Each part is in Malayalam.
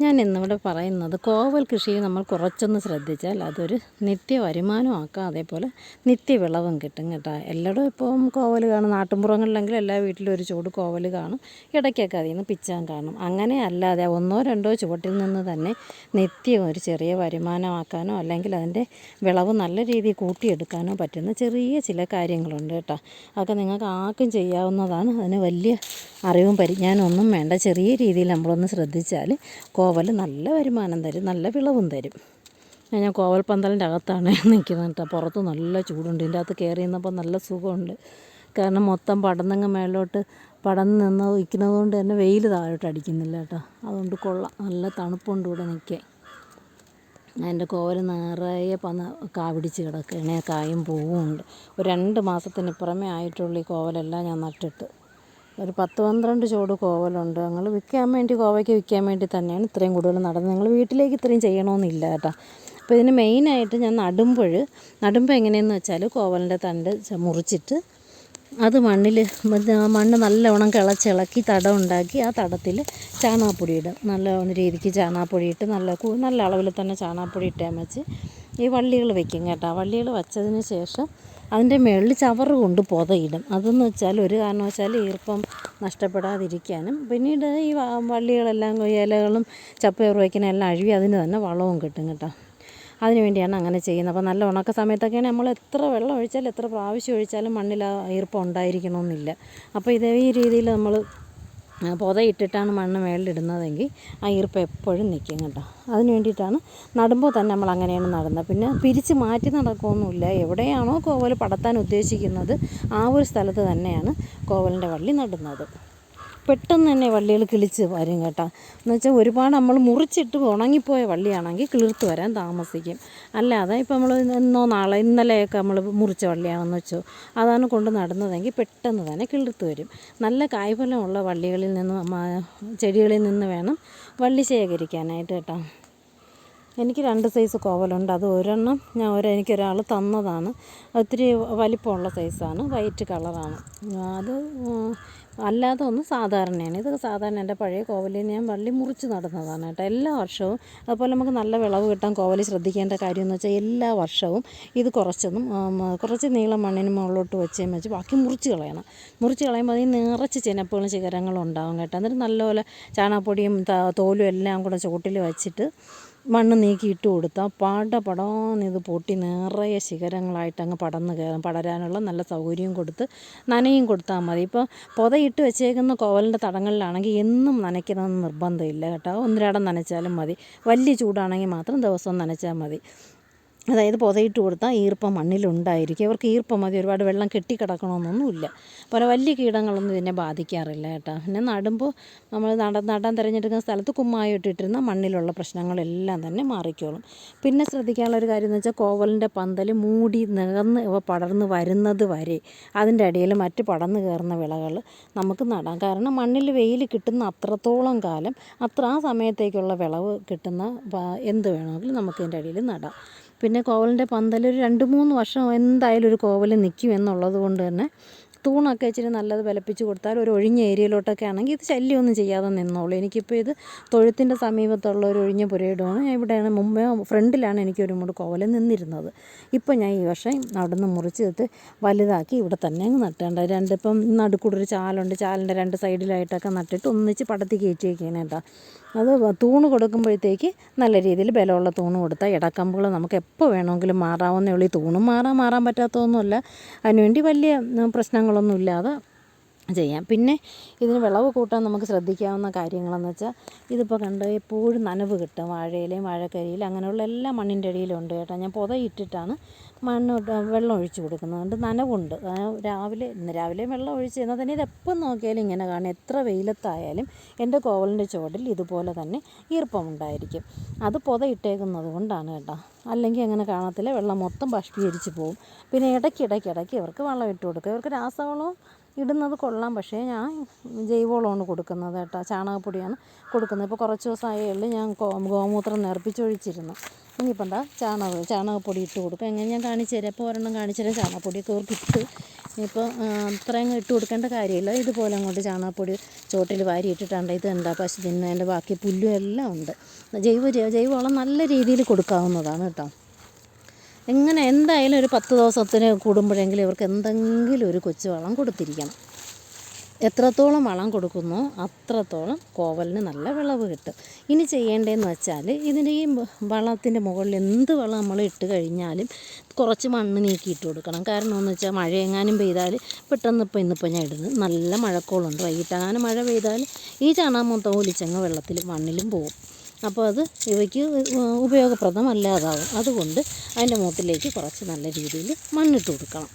ഞാൻ ഇന്നിവിടെ പറയുന്നത് കോവൽ കൃഷിയിൽ നമ്മൾ കുറച്ചൊന്ന് ശ്രദ്ധിച്ചാൽ അതൊരു നിത്യ വരുമാനമാക്കാം അതേപോലെ നിത്യവിളവും കിട്ടും കേട്ടോ. എല്ലായിടും ഇപ്പം കോവൽ കാണും. നാട്ടുമ്പുറങ്ങളിലെങ്കിലും എല്ലാ വീട്ടിലും ഒരു ചൂട് കോവൽ കാണും. ഇടയ്ക്കൊക്കെ അതിൽ നിന്ന് പിച്ചാൻ കാണും. അങ്ങനെ അല്ലാതെ ഒന്നോ രണ്ടോ ചുവട്ടിൽ നിന്ന് തന്നെ നിത്യം ഒരു ചെറിയ വരുമാനമാക്കാനോ അല്ലെങ്കിൽ അതിന്റെ വിളവ് നല്ല രീതിയിൽ കൂട്ടിയെടുക്കാനോ പറ്റുന്ന ചെറിയ ചില കാര്യങ്ങളുണ്ട് കേട്ടോ. അതൊക്കെ നിങ്ങൾക്ക് ആർക്കും ചെയ്യാവുന്നതാണ്. അതിന് വലിയ അറിവും പരിജ്ഞാനമൊന്നും വേണ്ട. ചെറിയ രീതിയിൽ നമ്മളൊന്ന് ശ്രദ്ധിച്ചാൽ കോവൽ നല്ല വരുമാനം തരും നല്ല വിളവും തരും. ഞാൻ കോവൽ പന്തലിന്റെ അകത്താണ് നിൽക്കുന്നത് കേട്ടോ. പുറത്ത് നല്ല ചൂടുണ്ട്. ഇതിന്റെ അകത്ത് കയറി നിന്നപ്പോൾ നല്ല സുഖമുണ്ട്. കാരണം മൊത്തം പടന്നങ്ങ് മേലോട്ട് പടന്ന് നിന്ന് നിൽക്കുന്നത് കൊണ്ട് തന്നെ വെയിൽ താഴോട്ട് അടിക്കുന്നില്ല കേട്ടോ. അതുകൊണ്ട് കൊള്ളാം. നല്ല തണുപ്പുണ്ട് ഇവിടെ നിൽക്കാൻ. അതിന്റെ കോവൽ നിറയെ പന്ന കാവിടിച്ച് കിടക്കുകയാണ്. കായും പൂവും ഉണ്ട് ഒരു രണ്ട് മാസത്തിന് പുറമേ ആയിട്ടുള്ളൂ ഈ കോവലെല്ലാം ഞാൻ നട്ടിട്ട്. ഒരു പത്ത് പന്ത്രണ്ട് ചുവട് കോവലുണ്ട്. ഞങ്ങൾ വിൽക്കാൻ വേണ്ടി കോവയ്ക്ക് വിൽക്കാൻ വേണ്ടി തന്നെയാണ് ഇത്രയും കൂടുതൽ നടന്നത്. നിങ്ങൾ വീട്ടിലേക്ക് ഇത്രയും ചെയ്യണമെന്നില്ല കേട്ടോ. അപ്പോൾ ഇതിന് മെയിനായിട്ട് ഞാൻ നടുമ്പോൾ നടുമ്പോൾ എങ്ങനെയെന്ന് വെച്ചാൽ കോവലിന്റെ തണ്ട് മുറിച്ചിട്ട് അത് മണ്ണിൽ മണ്ണ് നല്ലവണ്ണം കിളച്ചിളക്കി തടം ഉണ്ടാക്കി ആ തടത്തിൽ ചാണാപ്പൊടി ഇടും. നല്ല രീതിക്ക് ചാണകപ്പൊടി ഇട്ട് നല്ല നല്ല അളവിൽ തന്നെ ചാണാപ്പൊടി ഇട്ടാൽ വെച്ച് ഈ വള്ളികൾ വെക്കും കേട്ടോ. വള്ളികൾ വച്ചതിന് ശേഷം അതിന്റെ മുകളിൽ ചവറ് കൊണ്ട് പുതയിടും. അതെന്ന് വെച്ചാൽ ഒരു കാരണവശാലും ഈർപ്പം നഷ്ടപ്പെടാതിരിക്കാനും പിന്നീട് ഈ വള്ളികളെല്ലാം ഇലകളും ചപ്പയർ വയ്ക്കുന്ന എല്ലാം അഴുവി അതിന് തന്നെ വളവും കിട്ടും കേട്ടോ. അതിന് വേണ്ടിയാണ് അങ്ങനെ ചെയ്യുന്നത്. അപ്പോൾ നല്ല ഉണക്ക സമയത്തൊക്കെയാണ് നമ്മൾ എത്ര വെള്ളം ഒഴിച്ചാലും എത്ര പ്രാവശ്യം ഒഴിച്ചാലും മണ്ണിൽ ആ ഈർപ്പം ഉണ്ടായിരിക്കണമെന്നില്ല. അപ്പോൾ ഇതേ ഈ രീതിയിൽ നമ്മൾ പുതയിട്ടിട്ടാണ് മണ്ണ് മേളിലിടുന്നതെങ്കിൽ ആ ഈർപ്പം എപ്പോഴും നിൽക്കും കേട്ടോ. അതിന് വേണ്ടിയിട്ടാണ് നടുമ്പോൾ തന്നെ നമ്മൾ അങ്ങനെയാണ് നടുന്നത്. പിന്നെ പിരിച്ച് മാറ്റി നടക്കുകയൊന്നുമില്ല. എവിടെയാണോ കോവൽ പടത്താൻ ഉദ്ദേശിക്കുന്നത് ആ ഒരു സ്ഥലത്ത് തന്നെയാണ് കോവലിന്റെ വള്ളി നടുന്നത്. പെട്ടെന്ന് തന്നെ വള്ളികൾ കിളിച്ച് വരും കേട്ടോ. എന്ന് വെച്ചാൽ ഒരുപാട് നമ്മൾ മുറിച്ചിട്ട് ഉണങ്ങിപ്പോയ വള്ളിയാണെങ്കിൽ കിളിർത്ത് വരാൻ താമസിക്കും. അല്ലാതെ ഇപ്പോൾ നമ്മൾ ഇന്നോ നാളെ ഇന്നലെയൊക്കെ നമ്മൾ മുറിച്ച വള്ളിയാണെന്ന് വെച്ചോ അതാണ് കൊണ്ട് നടന്നതെങ്കിൽ പെട്ടെന്ന് തന്നെ കിളിർത്ത് വരും. നല്ല കായ്ഫലമുള്ള വള്ളികളിൽ നിന്ന് ചെടികളിൽ നിന്ന് വേണം വള്ളി ശേഖരിക്കാനായിട്ട് കേട്ടോ. എനിക്ക് രണ്ട് സൈസ് കോവലുണ്ട്. അത് ഒരെണ്ണം ഞാൻ ഒരു എനിക്കൊരാൾ തന്നതാണ്. ഒത്തിരി വലിപ്പമുള്ള സൈസാണ്. വൈറ്റ് കളറാണ്. അത് അല്ലാതെ ഒന്ന് സാധാരണയാണ്. ഇത് സാധാരണ എന്റെ പഴയ കോവലിൽ ഞാൻ വള്ളി മുറിച്ച് നടുന്നതാണ് കേട്ടോ. എല്ലാ വർഷവും അതുപോലെ നമുക്ക് നല്ല വിളവ് കിട്ടാൻ കോവലി ശ്രദ്ധിക്കേണ്ട കാര്യം എന്ന് വെച്ചാൽ എല്ലാ വർഷവും ഇത് കുറച്ചൊന്നും കുറച്ച് നീളം മണ്ണിന് മുകളിലോട്ട് വെച്ചേം വെച്ച് ബാക്കി മുറിച്ച് കളയണം. മുറിച്ച് കളയുമ്പോൾ അതിൽ നിറച്ച് ചിനപ്പുകളും ശിഖരങ്ങളും ഉണ്ടാവും കേട്ടോ. എന്നിട്ട് നല്ലപോലെ ചാണകപ്പൊടിയും തോലും എല്ലാം കൂടെ ചുവട്ടിൽ വെച്ചിട്ട് മണ്ണ് നീക്കി ഇട്ട് കൊടുത്താൽ പട പടാന്ന് ഇത് പൊട്ടി നിറയെ ശിഖരങ്ങളായിട്ട് അങ്ങ് പടന്ന് കയറും. പടരാനുള്ള നല്ല സൗകര്യവും കൊടുത്ത് നനയും കൊടുത്താൽ മതി. ഇപ്പോൾ പുതയിട്ട് വെച്ചേക്കുന്ന കോവലിന്റെ തടങ്ങളിലാണെങ്കിൽ എന്നും നനയ്ക്കണമെന്ന് നിർബന്ധമില്ല കേട്ടോ. ഒന്നിരാടം നനച്ചാലും മതി. വലിയ ചൂടാണെങ്കിൽ മാത്രം ദിവസവും നനച്ചാൽ മതി. അതായത് പുതയിട്ട് കൊടുത്താൽ ഈർപ്പം മണ്ണിലുണ്ടായിരിക്കും അവർക്ക് ഈർപ്പം മതി. ഒരുപാട് വെള്ളം കെട്ടിക്കിടക്കണമെന്നൊന്നുമില്ല പല വലിയ കീടങ്ങളൊന്നും ഇതിനെ ബാധിക്കാറില്ല കേട്ടോ. പിന്നെ നടുമ്പോൾ നമ്മൾ നട നടാൻ തിരഞ്ഞെടുക്കുന്ന സ്ഥലത്ത് കുമ്മായം ഇട്ടിട്ടിരുന്ന മണ്ണിലുള്ള പ്രശ്നങ്ങളെല്ലാം തന്നെ മാറിക്കോളും. പിന്നെ ശ്രദ്ധിക്കാനുള്ള ഒരു കാര്യം എന്ന് വെച്ചാൽ കോവലിന്റെ പന്തൽ മൂടി നികന്ന് ഇവ പടർന്ന് വരുന്നത് വരെ അതിന്റെ ഇടയിൽ മറ്റ് പടർന്ന് കയറുന്ന വിളകൾ നമുക്ക് നടാം. കാരണം മണ്ണിൽ വെയിൽ കിട്ടുന്ന അത്രത്തോളം കാലം അത്ര ആ സമയത്തേക്കുള്ള വിളവ് കിട്ടുന്ന എന്ത് വേണമെങ്കിലും നമുക്ക് ഇതിന്റെ അടിയിൽ നടാം. പിന്നെ കോവലിന്റെ പന്തൽ ഒരു രണ്ട് മൂന്ന് വർഷം എന്തായാലും ഒരു കോവൽ നിൽക്കും എന്നുള്ളത് കൊണ്ട് തന്നെ തൂണൊക്കെ ഇച്ചിരി നല്ലത് വിലപ്പിച്ച് കൊടുത്താൽ ഒരു ഒഴിഞ്ഞ ഏരിയയിലോട്ടൊക്കെ ആണെങ്കിൽ ഇത് ശല്യമൊന്നും ചെയ്യാതെ നിന്നോളൂ. എനിക്കിപ്പോൾ ഇത് തൊഴുത്തിന്റെ സമീപത്തുള്ള ഒരു ഒഴിഞ്ഞ പുരയിടമാണ്. ഇവിടെയാണ് മുമ്പേ ഫ്രണ്ടിലാണ് എനിക്കൊരു മൂട് കോവൽ നിന്നിരുന്നത്. ഇപ്പോൾ ഞാൻ ഈ വർഷം അവിടെ നിന്ന് മുറിച്ചെടുത്ത് വലുതാക്കി ഇവിടെ തന്നെ അങ്ങ് നട്ടേണ്ട. രണ്ട് ഇപ്പം നടുക്കൂടെ ഒരു ചാലുണ്ട്. ചാലിന്റെ രണ്ട് സൈഡിലായിട്ടൊക്കെ നട്ടിട്ട് ഒന്നിച്ച് പടത്തി കയറ്റിയൊക്കെയാണ് കേട്ടോ. അത് തൂണ് കൊടുക്കുമ്പോഴത്തേക്ക് നല്ല രീതിയിൽ ബലമുള്ള തൂണ് കൊടുത്താൽ ഇടക്കമ്പുകൾ നമുക്ക് എപ്പോൾ വേണമെങ്കിലും മാറാവുന്നേ ഉള്ളൂ. ഈ തൂണും മാറാം മാറാൻ പറ്റാത്തതൊന്നുമല്ല. അതിനുവേണ്ടി വലിയ പ്രശ്നങ്ങളൊന്നുമില്ലാതെ ചെയ്യാം. പിന്നെ ഇതിന് വിളവ് കൂട്ടാൻ നമുക്ക് ശ്രദ്ധിക്കാവുന്ന കാര്യങ്ങളെന്ന് വെച്ചാൽ ഇതിപ്പോൾ കണ്ട് എപ്പോഴും നനവ് കിട്ടും. വാഴയിലയും വാഴക്കരിയിലും അങ്ങനെയുള്ള എല്ലാ മണ്ണിന്റെ അടിയിലും ഉണ്ട് കേട്ടോ. ഞാൻ പുതയിട്ടിട്ടാണ് മണ്ണ് വെള്ളം ഒഴിച്ച് കൊടുക്കുന്നത്. അതുകൊണ്ട് നനവുണ്ട്. രാവിലെ ഇന്ന് രാവിലെ വെള്ളം ഒഴിച്ച് എന്നാൽ തന്നെ ഇത് എപ്പം നോക്കിയാലും ഇങ്ങനെ കാണും. എത്ര വെയിലത്തായാലും എന്റെ കോവലിന്റെ ചുവട്ടിൽ ഇതുപോലെ തന്നെ ഈർപ്പമുണ്ടായിരിക്കും. അത് പുതയിട്ടേക്കുന്നത് കൊണ്ടാണ് കേട്ടോ. അല്ലെങ്കിൽ അങ്ങനെ കാണത്തില്ല. വെള്ളം മൊത്തം ബാഷ്പീകരിച്ച് പോകും പിന്നെ ഇടയ്ക്കിടയ്ക്ക് ഇടയ്ക്ക് ഇടയ്ക്ക് ഇവർക്ക് വെള്ളം ഇട്ട് കൊടുക്കുക ഇവർക്ക് രാസവളവും ഇടുന്നത് കൊള്ളാം. പക്ഷേ ഞാൻ ജൈവവളമാണ് കൊടുക്കുന്നത് കേട്ടോ. ചാണകപ്പൊടിയാണ് കൊടുക്കുന്നത്. ഇപ്പോൾ കുറച്ച് ദിവസമായേ ഉള്ളൂ ഞാൻ ഗോമൂത്രം നിറപ്പിച്ചൊഴിച്ചിരുന്നു ഇനിയിപ്പോൾ എന്താ? ചാണക ചാണകപ്പൊടി ഇട്ട് കൊടുക്കുക എങ്ങനെ ഞാൻ കാണിച്ചു തരാം. ഇപ്പോൾ ഒരെണ്ണം കാണിച്ചു തരാം. അവർക്ക് ഇട്ട് ഇപ്പോൾ അത്രയും ഇട്ട് കൊടുക്കേണ്ട കാര്യമില്ല. ഇതുപോലെ അങ്ങോട്ട് ചാണകപ്പൊടി ചോട്ടിൽ വാരി ഇട്ടിട്ടുണ്ട് ഇത് എന്താ പശു തിന്നതിന്റെ ബാക്കി പുല്ലും എല്ലാം ഉണ്ട് ജൈവ ജൈവവളം നല്ല രീതിയിൽ കൊടുക്കാവുന്നതാണ് കേട്ടോ. എങ്ങനെ എന്തായാലും ഒരു പത്ത് ദിവസത്തിന് കൂടുമ്പോഴെങ്കിലും ഇവർക്ക് എന്തെങ്കിലും ഒരു കൊച്ചു വളം കൊടുത്തിരിക്കണം. എത്രത്തോളം വളം കൊടുക്കുന്നോ അത്രത്തോളം കോവലിന് നല്ല വിളവ് കിട്ടും. ഇനി ചെയ്യേണ്ടതെന്ന് വെച്ചാൽ ഇതിന്റെ ഈ വളത്തിന്റെ മുകളിൽ എന്ത് വളം നമ്മൾ ഇട്ട് കഴിഞ്ഞാലും കുറച്ച് മണ്ണ് നീക്കി ഇട്ട് കൊടുക്കണം. കാരണം എന്ന് വെച്ചാൽ മഴ എങ്ങാനും പെയ്താൽ പെട്ടെന്ന് ഇപ്പോൾ ഇന്നിപ്പോൾ ഞാൻ ഇടുന്നത് നല്ല മഴക്കോളുണ്ട്. അങ്ങനെ മഴ പെയ്താൽ ഈ ചാണകം മൊത്തം ഒലിച്ചങ്ങ് വെള്ളത്തിലും മണ്ണിലും പോകും അപ്പോൾ അത് ഇവയ്ക്ക് ഉപയോഗപ്രദമല്ലാതാവും. അതുകൊണ്ട് അതിന്റെ മുഖത്തിലേക്ക് കുറച്ച് നല്ല രീതിയിൽ മണ്ണിട്ട് കൊടുക്കണം.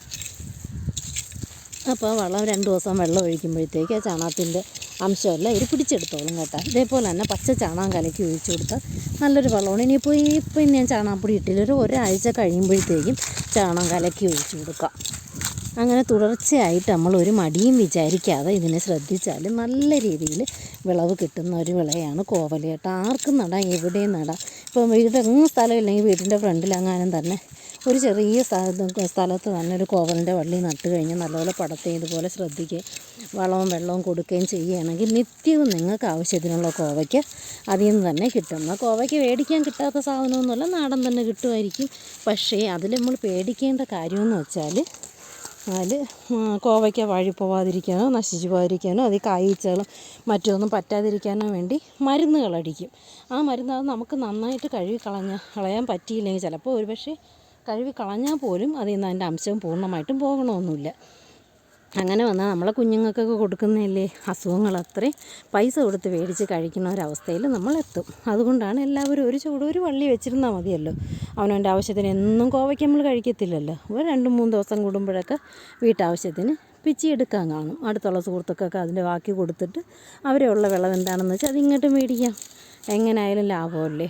അപ്പോൾ വളം രണ്ട് ദിവസം വെള്ളം ഒഴിക്കുമ്പോഴത്തേക്ക് ചാണകത്തിന്റെ അംശമെല്ലാം ഇവർ പിടിച്ചെടുത്തോളും കേട്ടോ. ഇതേപോലെ തന്നെ പച്ച ചാണകം കലക്കി ഒഴിച്ചു കൊടുത്താൽ നല്ലൊരു വളമാണ് ഇനിയിപ്പോൾ ഈ ഇപ്പം ഞാൻ ചാണകപ്പൊടി ഇട്ടില്ല. ഒരു ഒരാഴ്ച കഴിയുമ്പോഴത്തേക്കും ചാണകം കലക്കി ഒഴിച്ചു കൊടുക്കാം. അങ്ങനെ തുടർച്ചയായിട്ട് നമ്മൾ ഒരു മടിയും വിചാരിക്കാതെ ഇതിനെ ശ്രദ്ധിച്ചാൽ നല്ല രീതിയിൽ വിളവ് കിട്ടുന്ന ഒരു വിളയാണ് കോവല കേട്ടോ. ആർക്കും നടാം എവിടെയും നടാം. ഇപ്പം വീടെങ്ങും സ്ഥലമില്ലെങ്കിൽ വീടിന്റെ ഫ്രണ്ടിലെങ്ങാനും തന്നെ ഒരു ചെറിയ സ്ഥലത്ത് തന്നെ ഒരു കോവലിന്റെ വള്ളി നട്ട് കഴിഞ്ഞാൽ നല്ലപോലെ പടത്തെ ഇതുപോലെ ശ്രദ്ധിക്കുകയും വളവും വെള്ളവും കൊടുക്കുകയും ചെയ്യുകയാണെങ്കിൽ നിത്യവും നിങ്ങൾക്ക് ആവശ്യത്തിനുള്ള കോവയ്ക്ക് അതിൽ നിന്ന് തന്നെ കിട്ടുന്ന കോവയ്ക്ക് മേടിക്കാൻ കിട്ടാത്ത സാധനമൊന്നുമല്ല നാടൻ തന്നെ കിട്ടുമായിരിക്കും. പക്ഷേ അതിൽ നമ്മൾ പേടിക്കേണ്ട കാര്യമെന്ന് വെച്ചാൽ അതിൽ കോവയ്ക്ക വാഴി പോവാതിരിക്കാനോ നശിച്ചു പോകാതിരിക്കാനോ അതിൽ കായ്ച്ചകളും മറ്റൊന്നും പറ്റാതിരിക്കാനോ വേണ്ടി മരുന്നുകളടിക്കും ആ മരുന്ന് അത് നമുക്ക് നന്നായിട്ട് കഴുകി കളഞ്ഞ കളയാൻ പറ്റിയില്ലെങ്കിൽ ചിലപ്പോൾ ഒരു പക്ഷേ കഴുകി കളഞ്ഞാൽ പോലും അതിൽ നിന്ന് അതിന്റെ അംശം പൂർണമായിട്ടും പോകണമെന്നില്ല. അങ്ങനെ വന്നാൽ നമ്മളെ കുഞ്ഞുങ്ങൾക്കൊക്കെ കൊടുക്കുന്നതല്ലേ? അസുഖങ്ങൾ അത്രയും പൈസ കൊടുത്ത് മേടിച്ച് കഴിക്കുന്ന ഒരവസ്ഥയിൽ നമ്മൾ എത്തും. അതുകൊണ്ടാണ് എല്ലാവരും ഒരു ചൂട് ഒരു വള്ളി വെച്ചിരുന്നാൽ മതിയല്ലോ. അവനവന്റെ ആവശ്യത്തിന് എന്നും കോവയ്ക്ക് നമ്മൾ കഴിക്കത്തില്ലല്ലോ. ഒരു രണ്ട് മൂന്ന് ദിവസം കൂടുമ്പോഴൊക്കെ വീട്ടാവശ്യത്തിന് പിച്ചി എടുക്കാൻ കാണും. അടുത്തുള്ള സുഹൃത്തുക്കൾക്ക് അതിന്റെ ബാക്കി കൊടുത്തിട്ട് അവരെ ഉള്ള വിളവ് എന്താണെന്ന് വെച്ചാൽ അതിങ്ങോട്ട് മേടിക്കാം. എങ്ങനെയായാലും ലാഭമല്ലേ?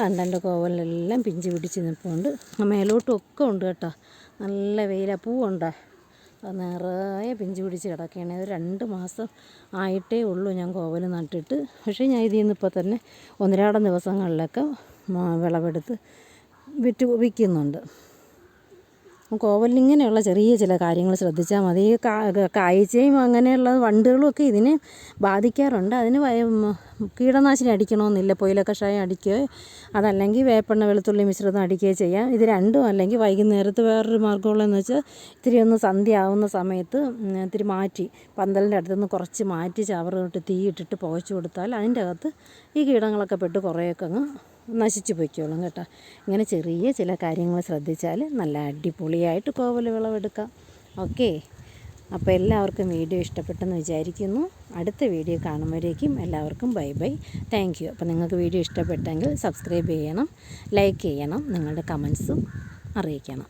കണ്ടന്റെ കോവലെല്ലാം പിഞ്ചി പിടിച്ച് നിൽപ്പുണ്ട് മേലോട്ടും ഒക്കെ ഉണ്ട് കേട്ടോ. നല്ല വെയിലാണ് പൂവുണ്ടോ? നിറയെ പിഞ്ച് പിടിച്ച് കിടക്കുകയാണ്. അത് രണ്ട് മാസം ആയിട്ടേ ഉള്ളൂ ഞാൻ കോവൽ നട്ടിട്ട്. പക്ഷേ ഞാൻ ഇതിൽ നിന്ന് ഇപ്പോൾ തന്നെ ഒന്നരാടം ദിവസങ്ങളിലൊക്കെ വിളവെടുത്ത് വിറ്റ് വിൽക്കുന്നുണ്ട്. കോവലിങ്ങനെയുള്ള ചെറിയ ചില കാര്യങ്ങൾ ശ്രദ്ധിച്ചാൽ മതി. കാഴ്ചയും അങ്ങനെയുള്ള വണ്ടുകളും ഒക്കെ ഇതിനെ ബാധിക്കാറുണ്ട്. അതിന് കീടനാശിനി അടിക്കണമെന്നില്ല. പൊയില കഷായം അടിക്കുകയോ അതല്ലെങ്കിൽ വേപ്പെണ്ണ വെളുത്തുള്ളി മിശ്രിതം അടിക്കുകയോ ചെയ്യാം. ഇത് രണ്ടും അല്ലെങ്കിൽ വൈകുന്നേരത്ത് വേറൊരു മാർഗമുള്ളതെന്ന് വെച്ചാൽ ഇത്തിരി ഒന്ന് സന്ധ്യ ആവുന്ന സമയത്ത് ഇത്തിരി മാറ്റി പന്തലിന്റെ അടുത്തുനിന്ന് കുറച്ച് മാറ്റി ചവറിട്ട് തീയിട്ടിട്ട് പുകച്ചു കൊടുത്താൽ അതിന്റെ അകത്ത് ഈ കീടങ്ങളൊക്കെ പെട്ട് കുറേയൊക്കെ അങ്ങ് നശിച്ചു പൊയ്ക്കോളും കേട്ടോ. ഇങ്ങനെ ചെറിയ ചില കാര്യങ്ങൾ ശ്രദ്ധിച്ചാൽ നല്ല അടിപൊളിയായിട്ട് കോവൽ വിളവെടുക്കാം. ഓക്കെ. അപ്പോൾ എല്ലാവർക്കും വീഡിയോ ഇഷ്ടപ്പെട്ടെന്ന് വിചാരിക്കുന്നു. അടുത്ത വീഡിയോ കാണുമ്പോഴേക്കും എല്ലാവർക്കും ബൈ ബൈ. താങ്ക് യു അപ്പോൾ നിങ്ങൾക്ക് വീഡിയോ ഇഷ്ടപ്പെട്ടെങ്കിൽ സബ്സ്ക്രൈബ് ചെയ്യണം ലൈക്ക് ചെയ്യണം നിങ്ങളുടെ കമൻസും അറിയിക്കണം.